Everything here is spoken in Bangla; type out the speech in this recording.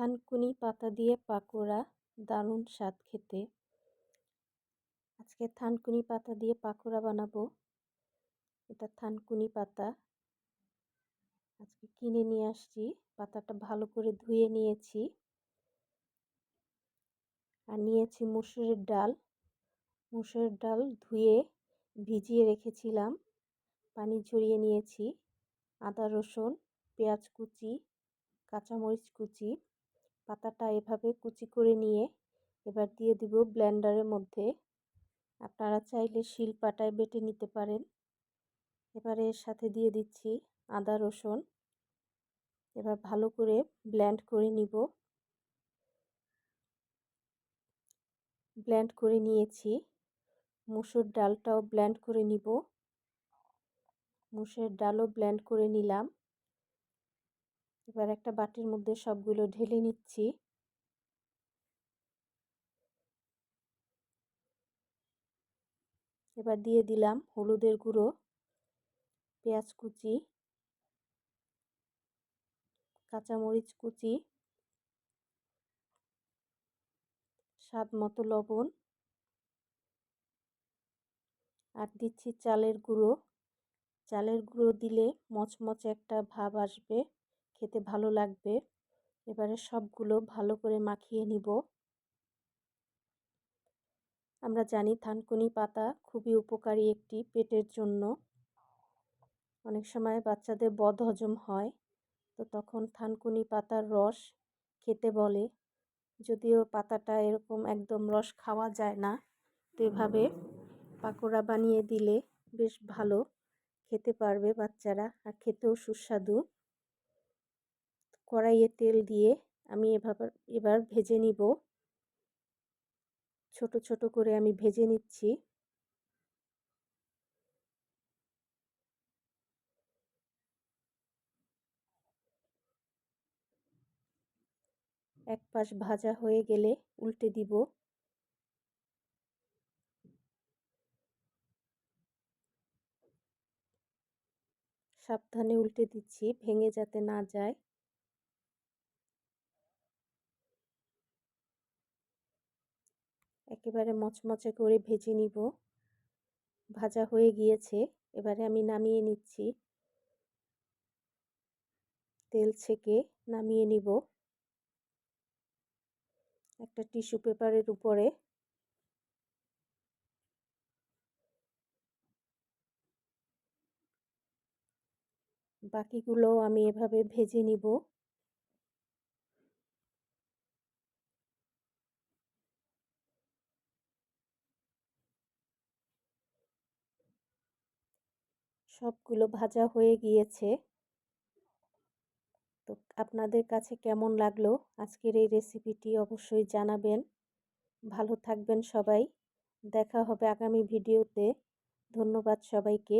থানকুনি পাতা দিয়ে পাকোড়া, দারুণ স্বাদ খেতে। আজকে থানকুনি পাতা দিয়ে পাকোড়া বানাবো। এটা থানকুনি পাতা। আজকে কিনে নিয়ে আসছি। পাতাটা ভালো করে ধুয়ে নিয়েছি। আর নিয়েছি মুসুরের ডাল। মুসুরের ডাল ধুয়ে ভিজিয়ে রেখেছিলাম। পানি ঝরিয়ে নিয়েছি। আদা, রসুন, পেঁয়াজ কুচি, কাঁচামরিচ কুচি। পাতাটা এভাবে কুচি করে নিয়ে এবার দিয়ে দিব ব্লেন্ডারের মধ্যে। আপনারা চাইলে শিল পাটায় বেটে নিতে পারেন। এবারে এর সাথে দিয়ে দিচ্ছি আদা, রসুন। এবার ভালো করে ব্লেন্ড করে নিব। ব্লেন্ড করে নিয়েছি। মুসুর ডালটাও ব্লেন্ড করে নিব। মুসুর ডালও ব্লেন্ড করে নিলাম। এবার একটা বাটির মধ্যে সবগুলো ঢেলে নিচ্ছি। এবার দিয়ে দিলাম হলুদের গুঁড়ো, পেঁয়াজ কুচি, কাঁচামরিচ কুচি, স্বাদ মতো লবণ আর দিচ্ছি চালের গুঁড়ো। চালের গুঁড়ো দিলে মচমচে একটা ভাব আসবে। খেতে ভালো লাগবে। এবারে সবগুলো ভালো করে মাখিয়ে নিব। আমরা জানি থানকুনি পাতা খুবই উপকারী একটি পেটের জন্য। অনেক সময় বাচ্চাদের বদহজম হয়, তো তখন থানকুনি পাতার রস খেতে বলে। যদিও পাতাটা এরকম একদম রস খাওয়া যায় না, তো এভাবে পাকোড়া বানিয়ে দিলে বেশ ভালো খেতে পারবে বাচ্চারা, আর খেতেও সুস্বাদু। কড়াইয়ে তেল দিয়ে আমি এভাবে, এবার ভেজে নিব। ছোট ছোট করে আমি ভেজে নিচ্ছি। এক পাশ ভাজা হয়ে গেলে উল্টে দিব। সাবধানে উল্টে দিচ্ছি, ভেঙে যাতে না যায়। একেবারে মচমচে করে ভেজে নিব। ভাজা হয়ে গিয়েছে। এবারে আমি নামিয়ে নিচ্ছি। তেল ছেঁকে নামিয়ে নিব। একটা টিস্যু পেপারের উপরে। বাকিগুলো আমি এভাবে ভেজে নিব। সবগুলো ভাজা হয়ে গিয়েছে। তো আপনাদের কাছে কেমন লাগল? আজকের এই রেসিপিটি অবশ্যই জানাবেন। ভালো থাকবেন সবাই। দেখা হবে আগামী ভিডিওতে ধন্যবাদ সবাইকে।